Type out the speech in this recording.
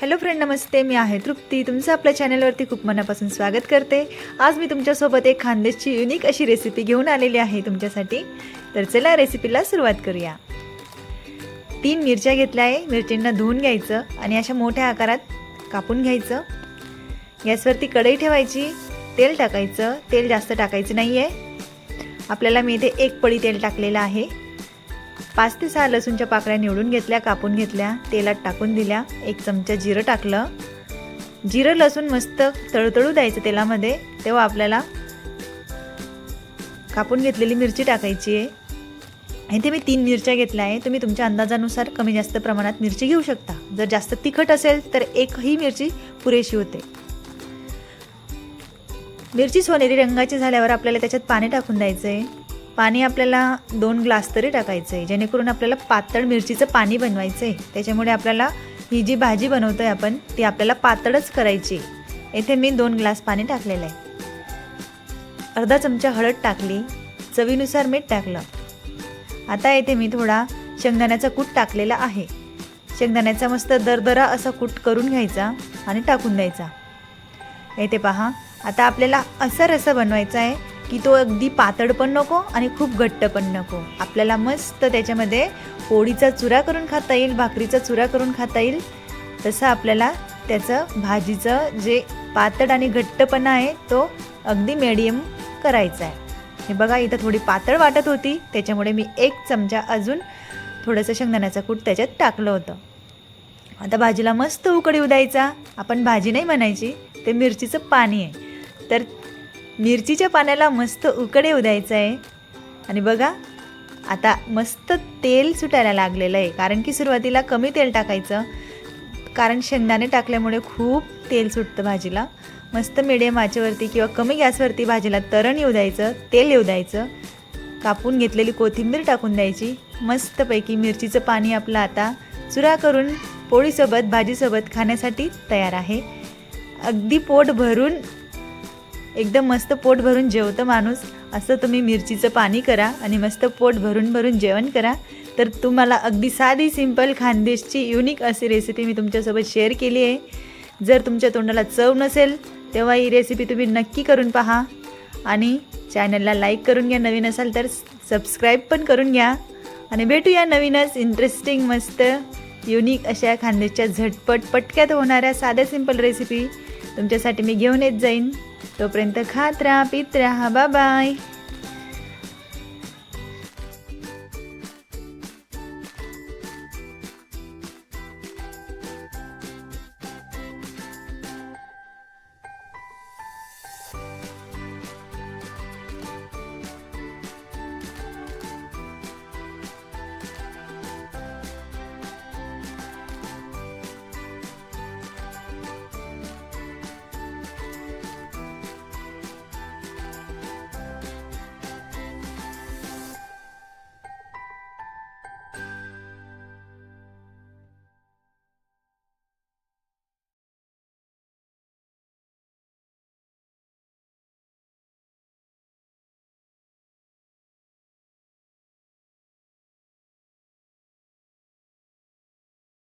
Hello friend नमस्ते. मी आहे तृप्ती. तुमचं आपल्या चॅनलवरती खूप मनापासून स्वागत करते. आज मी तुमच्यासोबत एक खानदेशची युनिक अशी रेसिपी घेऊन आलेली आहे तुमच्यासाठी. तर चला रेसिपीला सुरुवात करूया. तीन मिरच्या घेतल्या आहे. मिरचींना धुवून घ्यायचं आणि अशा मोठ्या आकारात कापून घ्यायचं. गॅसवरती कढई ठेवायची. तेल टाकायचं. तेल जास्त टाकायचं नाही आहे आपल्याला मी इथे एक पळी तेल टाकलेलं आहे. पाच ते सहा लसूणच्या पाकळ्या निवडून घेतल्या कापून घेतल्या तेलात टाकून दिल्या एक चमचा जिरं टाकलं. जिरं लसूण मस्त तळतळू द्यायचं तेलामध्ये तेव्हा आपल्याला कापून घेतलेली मिरची टाकायची आहे. इथे मी तीन मिरच्या घेतल्या आहे. तुम्ही तुमच्या अंदाजानुसार कमी जास्त प्रमाणात मिरची घेऊ शकता. जर जास्त तिखट असेल तर एकही मिरची पुरेशी होते. मिरची सोनेरी रंगाची झाल्यावर आपल्याला त्याच्यात पाणी टाकून द्यायचं आहे पाणी आपल्याला दोन ग्लास तरी टाकायचं आहे जेणेकरून आपल्याला पातळ मिरचीचं पाणी बनवायचं आहे त्याच्यामुळे आपल्याला ही जी भाजी बनवतो आहे आपण ती आपल्याला पातळच करायची. येथे मी दोन ग्लास पाणी टाकलेलं आहे. अर्धा चमचा हळद टाकली. चवीनुसार मीठ टाकलं. आता येथे मी थोडा शेंगदाण्याचा कूट टाकलेला आहे. शेंगदाण्याचा मस्त दरदरा असा कूट करून घ्यायचा आणि टाकून द्यायचा. येथे पहा आता आपल्याला असा रसा बनवायचा आहे. की तो अगदी पातळ पण नको आणि खूप घट्ट पण नको. आपल्याला मस्त त्याच्यामध्ये पोळीचा चुरा करून खाता येईल भाकरीचा चुरा करून खाता येईल. तसं आपल्याला त्याचं भाजीचं जे पातळ आणि घट्टपणा आहे तो अगदी मेडियम करायचा आहे. हे बघा इथं थोडी पातळ वाटत होती त्याच्यामुळे मी एक चमचा अजून थोडंसं शेंगदाण्याचं कूट त्याच्यात टाकलं होतं. आता भाजीला मस्त उकडी द्यायचा आपण भाजी नाही म्हणायची ते मिरचीचं पाणी आहे. तर मिरचीच्या पाण्याला मस्त उकडे द्यायचं आहे आणि बघा आता मस्त तेल सुटायला लागलेलं आहे. कारण की सुरुवातीला कमी तेल टाकायचं. कारण शेंगदाणे टाकल्यामुळे खूप तेल सुटतं भाजीला. मस्त मिडियम आचेवरती किंवा कमी गॅसवरती भाजीला तरण येऊ द्यायचं तेल येऊ द्यायचं. कापून घेतलेली कोथिंबीर टाकून द्यायची. मस्तपैकी मिरचीचं पाणी आपलं आता चुरा करून पोळीसोबत भाजीसोबत खाण्यासाठी तयार आहे. अगदी पोट भरून एकदम मस्त पोट भरून जेवतं माणूस. असं तुम्ही मिरचीचं पाणी करा आणि मस्त पोट भरून भरून जेवण करा. तर तुम्हाला अगदी साधी सिंपल खानदेशची युनिक अशी रेसिपी मी तुमच्यासोबत शेअर केली आहे. जर तुमच्या तोंडाला चव नसेल तेव्हा ही रेसिपी तुम्ही नक्की करून पहा. आणि चॅनलला लाईक करून घ्या. नवीन असाल तर सबस्क्राईब पण करून घ्या. आणि भेटूया नवीनच इंटरेस्टिंग मस्त युनिक अशा खानदेशच्या झटपट पटक्यात होणाऱ्या साध्या सिंपल रेसिपी तुमच्यासाठी मी घेऊन येत जाईन. तोपर्यंत खात राहा पित राहा. बाय